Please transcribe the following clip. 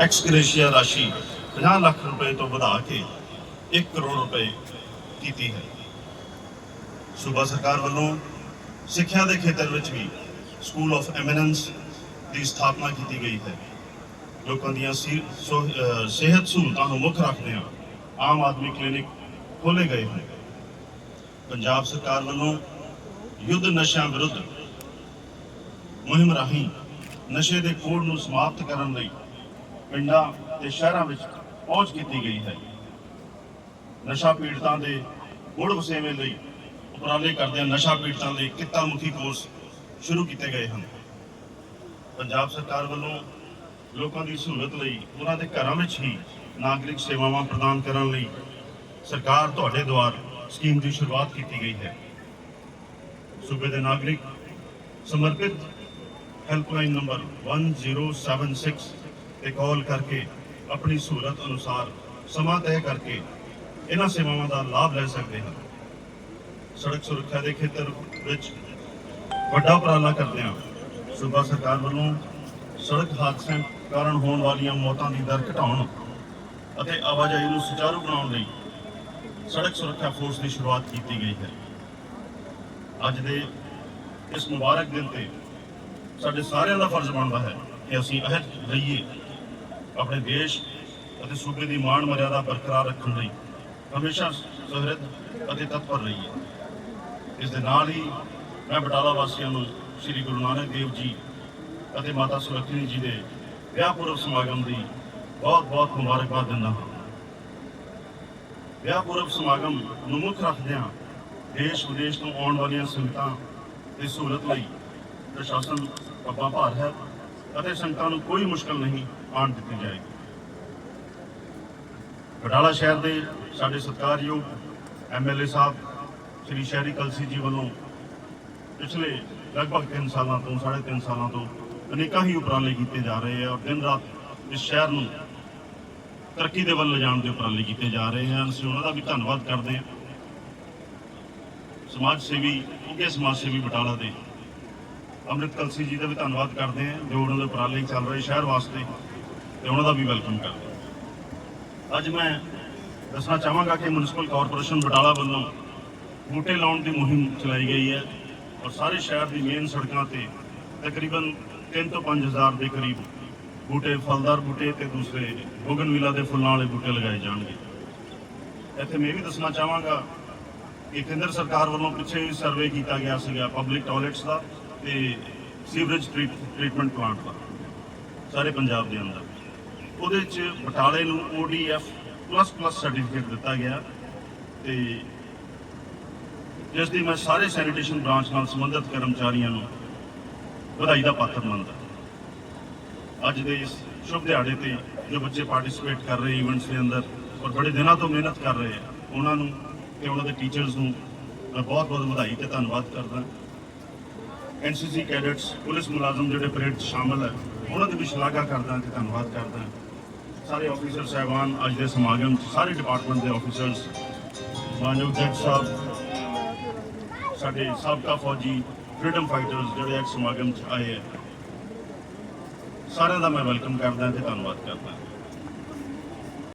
X gratia ਰਾਸ਼ੀ 50 ਲੱਖ ਰੁਪਏ ਤੋਂ ਵਧਾ ਕੇ 1 ਕਰੋੜ ਰੁਪਏ ਕੀਤੀ ਹੈ। ਸੂਬਾ ਸਰਕਾਰ ਵੱਲੋਂ ਸਿੱਖਿਆ ਦੇ ਖੇਤਰ ਵਿੱਚ ਵੀ ਸਕੂਲ ਆਫ ਐਮੀਨੈਂਸ ਦੀ ਸਥਾਪਨਾ ਕੀਤੀ ਗਈ ਹੈ। ਲੋਕਾਂ ਦੀਆਂ ਸਿਹਤ ਸਹੂਲਤਾਂ ਨੂੰ ਮੁੱਖ ਰੱਖਦਿਆਂ ਆਮ ਆਦਮੀ ਕਲੀਨਿਕ ਖੋਲੇ ਗਏ ਹਨ। ਪੰਜਾਬ ਸਰਕਾਰ ਵੱਲੋਂ ਯੁੱਧ ਨਸ਼ਿਆਂ ਵਿਰੁੱਧ ਮੁਹਿੰਮ ਰਾਹੀਂ ਨਸ਼ੇ ਦੇ ਕੋੜ ਨੂੰ ਸਮਾਪਤ ਕਰਨ ਲਈ ਪਿੰਡਾਂ ਤੇ ਸ਼ਹਿਰਾਂ ਵਿੱਚ ਪਹੁੰਚ ਕੀਤੀ ਗਈ ਹੈ। ਨਸ਼ਾ ਪੀੜਤਾਂ ਦੇ ਮੁੜ ਵਸੇਵੇਂ ਲਈ ਉਪਰਾਲੇ ਕਰਦਿਆਂ ਨਸ਼ਾ ਪੀੜਤਾਂ ਲਈ ਕਿੱਤਾ ਮੁਖੀ ਕੋਰਸ ਸ਼ੁਰੂ ਕੀਤੇ ਗਏ ਹਨ। ਪੰਜਾਬ ਸਰਕਾਰ ਵੱਲੋਂ ਲੋਕਾਂ ਦੀ ਸਹੂਲਤ ਲਈ ਉਹਨਾਂ ਦੇ ਘਰਾਂ ਵਿੱਚ ਹੀ ਨਾਗਰਿਕ ਸੇਵਾਵਾਂ ਪ੍ਰਦਾਨ ਕਰਨ ਲਈ ਸਰਕਾਰ ਤੁਹਾਡੇ ਦੁਆਰ ਸਕੀਮ ਦੀ ਸ਼ੁਰੂਆਤ ਕੀਤੀ ਗਈ ਹੈ। ਸੂਬੇ ਦੇ ਨਾਗਰਿਕ ਸਮਰਪਿਤ ਹੈਲਪਲਾਈਨ ਨੰਬਰ 1076 ਤੇ ਕਾਲ ਕਰਕੇ ਆਪਣੀ ਸਹੂਲਤ ਅਨੁਸਾਰ ਸਮਾਂ ਤੈਅ ਕਰਕੇ ਇਹਨਾਂ ਸੇਵਾਵਾਂ ਦਾ ਲਾਭ ਲੈ ਸਕਦੇ ਹਨ ਸੜਕ ਸੁਰੱਖਿਆ ਦੇ ਖੇਤਰ ਵਿੱਚ ਵੱਡਾ ਉਪਰਾਲਾ ਕਰਦਿਆਂ ਸੂਬਾ ਸਰਕਾਰ ਵੱਲੋਂ ਸੜਕ ਹਾਦਸਿਆਂ ਕਾਰਨ ਹੋਣ ਵਾਲੀਆਂ ਮੌਤਾਂ ਦੀ ਦਰ ਘਟਾਉਣ ਅਤੇ ਆਵਾਜਾਈ ਨੂੰ ਸੁਚਾਰੂ ਬਣਾਉਣ ਲਈ ਸੜਕ ਸੁਰੱਖਿਆ ਫੋਰਸ ਦੀ ਸ਼ੁਰੂਆਤ ਕੀਤੀ ਗਈ ਹੈ। ਅੱਜ ਦੇ ਇਸ ਮੁਬਾਰਕ ਦਿਨ ਤੇ ਸਾਡੇ ਸਾਰਿਆਂ ਦਾ ਫਰਜ਼ ਬਣਦਾ ਹੈ ਕਿ ਅਸੀਂ ਅਹਿਦ ਰਹੀਏ। ਆਪਣੇ ਦੇਸ਼ ਅਤੇ ਸੂਬੇ ਦੀ ਮਾਣ ਮਰਿਆਦਾ ਬਰਕਰਾਰ ਰੱਖਣ ਲਈ ਹਮੇਸ਼ਾ ਸੁਹਿਰਦ ਅਤੇ ਤਤਪਰ ਰਹੀ ਹੈ ਇਸ ਦੇ ਨਾਲ ਹੀ ਮੈਂ ਬਟਾਲਾ ਵਾਸੀਆਂ ਨੂੰ ਸ੍ਰੀ ਗੁਰੂ ਨਾਨਕ ਦੇਵ ਜੀ ਅਤੇ ਮਾਤਾ ਸੁਲੱਖਣੀ ਜੀ ਦੇ ਵਿਆਹ ਪੁਰਬ ਸਮਾਗਮ ਦੀ ਬਹੁਤ ਬਹੁਤ ਮੁਬਾਰਕਬਾਦ ਦਿੰਦਾ ਹਾਂ। ਵਿਆਹ ਪੁਰਬ ਸਮਾਗਮ ਨੂੰ ਮੁੱਖ ਰੱਖਦਿਆਂ ਦੇਸ਼ ਵਿਦੇਸ਼ ਤੋਂ ਆਉਣ ਵਾਲੀਆਂ ਸੰਗਤਾਂ ਦੀ ਸਹੂਲਤ ਲਈ ਪ੍ਰਸ਼ਾਸਨ ਪੱਪਾ ਭਾਰ ਹੈ ਅਤੇ ਸੰਗਤਾਂ ਨੂੰ ਕੋਈ ਮੁਸ਼ਕਲ ਨਹੀਂ ਆਉਣ ਦਿੱਤੀ ਜਾਏਗੀ। ਬਟਾਲਾ ਸ਼ਹਿਰ ਦੇ ਸਾਡੇ ਸਤਿਕਾਰਯੋਗ ਐਮਐਲਏ ਸਾਹਿਬ, ਸ੍ਰੀ ਸ਼ਹਿਰੀ ਕਲਸੀ ਜੀ ਵੱਲੋਂ ਪਿਛਲੇ ਲਗਭਗ 3 ਸਾਲਾਂ ਤੋਂ 3.5 ਸਾਲਾਂ ਤੋਂ ਅਨੇਕਾਂ ਹੀ ਉਪਰਾਲੇ ਕੀਤੇ ਜਾ ਰਹੇ ਆ ਔਰ ਦਿਨ ਰਾਤ ਇਸ ਸ਼ਹਿਰ ਨੂੰ ਤਰੱਕੀ ਦੇ ਵੱਲ ਲਿਜਾਣ ਦੇ ਉਪਰਾਲੇ ਕੀਤੇ ਜਾ ਰਹੇ ਹਨ। ਅਸੀਂ ਉਹਨਾਂ ਦਾ ਵੀ ਧੰਨਵਾਦ ਕਰਦੇ ਹਾਂ। ਸਮਾਜ ਸੇਵੀ ਉੱਗੇ ਸਮਾਜ ਸੇਵੀ ਬਟਾਲਾ ਦੇ ਅੰਮ੍ਰਿਤ ਕਲਸੀ ਜੀ ਦਾ ਵੀ ਧੰਨਵਾਦ ਕਰਦੇ ਹਾਂ, ਜੋ ਉਹਨਾਂ ਦੇ ਉਪਰਾਲੇ ਚੱਲ ਰਹੇ ਸ਼ਹਿਰ ਵਾਸਤੇ ਤੇ ਉਹਨਾਂ ਦਾ ਵੀ ਵੈਲਕਮ ਕਰਦੇ ਹਾਂ। ਅੱਜ ਮੈਂ ਦੱਸਣਾ ਚਾਹਾਂਗਾ ਕਿ ਮਿਊਨਿਸਪਲ ਕਾਰਪੋਰੇਸ਼ਨ ਬਟਾਲਾ ਵੱਲੋਂ ਬੂਟੇ ਲਾਉਣ ਦੀ ਮੁਹਿੰਮ ਚਲਾਈ ਗਈ ਹੈ ਔਰ ਸਾਰੇ ਸ਼ਹਿਰ ਦੀ ਮੇਨ ਸੜਕਾਂ ਤੇ ਤਕਰੀਬਨ 3 ਤੋਂ 5000 ਦੇ ਕਰੀਬ ਬੂਟੇ, ਫਲਦਾਰ ਬੂਟੇ ਤੇ ਦੂਸਰੇ ਬੋਗਨਵਿਲਾ ਦੇ ਫੁੱਲਾਂ ਵਾਲੇ ਬੂਟੇ ਲਗਾਏ ਜਾਣਗੇ। ਇੱਥੇ ਮੈਂ ਇਹ ਵੀ ਦੱਸਣਾ ਚਾਹਾਂਗਾ ਕਿ ਕੇਂਦਰ ਸਰਕਾਰ ਵੱਲੋਂ ਪਿੱਛੇ ਸਰਵੇ ਕੀਤਾ ਗਿਆ ਸੀਗਾ ਪਬਲਿਕ ਟਾਇਲਟਸ ਦਾ ਤੇ ਸੀਵਰੇਜ ਟ੍ਰੀਟਮੈਂਟ ਪਲਾਂਟ ਦਾ, ਸਾਰੇ ਪੰਜਾਬ ਦੇ ਅੰਦਰ। ਉਹਦੇ ਚ ਬਟਾਲੇ ਨੂੰ ODF ਪਲੱਸ ਪਲੱਸ ਸਰਟੀਫਿਕੇਟ ਦਿੱਤਾ ਗਿਆ ਤੇ ਜਿਸ ਦੀ ਮੈਂ ਸਾਰੇ ਸੈਨੀਟੇਸ਼ਨ ਬ੍ਰਾਂਚ ਨਾਲ ਸੰਬੰਧਿਤ ਕਰਮਚਾਰੀਆਂ ਨੂੰ ਵਧਾਈ ਦਾ ਪਾਤਰ ਮੰਨਦਾ ਅੱਜ ਦੇ ਇਸ ਸ਼ੁਭ ਦਿਹਾੜੇ ਤੇ ਜੋ ਬੱਚੇ ਪਾਰਟਿਸਿਪੇਟ ਕਰ ਰਹੇ ਇਵੈਂਟਸ ਦੇ ਅੰਦਰ ਔਰ ਬੜੇ ਦਿਨਾਂ ਤੋਂ ਮਿਹਨਤ ਕਰ ਰਹੇ ਆ, ਉਹਨਾਂ ਨੂੰ ਤੇ ਉਹਨਾਂ ਦੇ ਟੀਚਰਸ ਨੂੰ ਮੈਂ ਬਹੁਤ ਬਹੁਤ ਵਧਾਈ ਤੇ ਧੰਨਵਾਦ ਕਰਦਾ ਐਨਸੀਸੀ ਕੈਡਟਸ ਪੁਲਿਸ ਮੁਲਾਜ਼ਮ ਜਿਹੜੇ ਪਰੇਡ 'ਚ ਸ਼ਾਮਲ ਹੈ ਉਹਨਾਂ ਦੀ ਵੀ ਸ਼ਲਾਘਾ ਕਰਦਾ ਤੇ ਧੰਨਵਾਦ ਕਰਦਾ ਸਾਰੇ ਆਫੀਸਰ ਸਹਿਬਾਨ, ਅੱਜ ਦੇ ਸਮਾਗਮ 'ਚ ਸਾਰੇ ਡਿਪਾਰਟਮੈਂਟ ਦੇ ਆਫੀਸਰਸ ਮਾਨਯੋਗ ਜੱਜ ਸਾਹਿਬ, ਸਾਡੇ ਸਾਬਕਾ ਫੌਜੀ ਫਰੀडम ਫਾਈਟਰਸ ਜਿਹੜੇ ਅੱਜ ਸਮਾਗਮ 'ਚ ਆਏ ਹੈ, ਸਾਰਿਆਂ ਦਾ ਮੈਂ ਵੈਲਕਮ ਕਰਦਾ ਤੇ ਧੰਨਵਾਦ ਕਰਦਾ।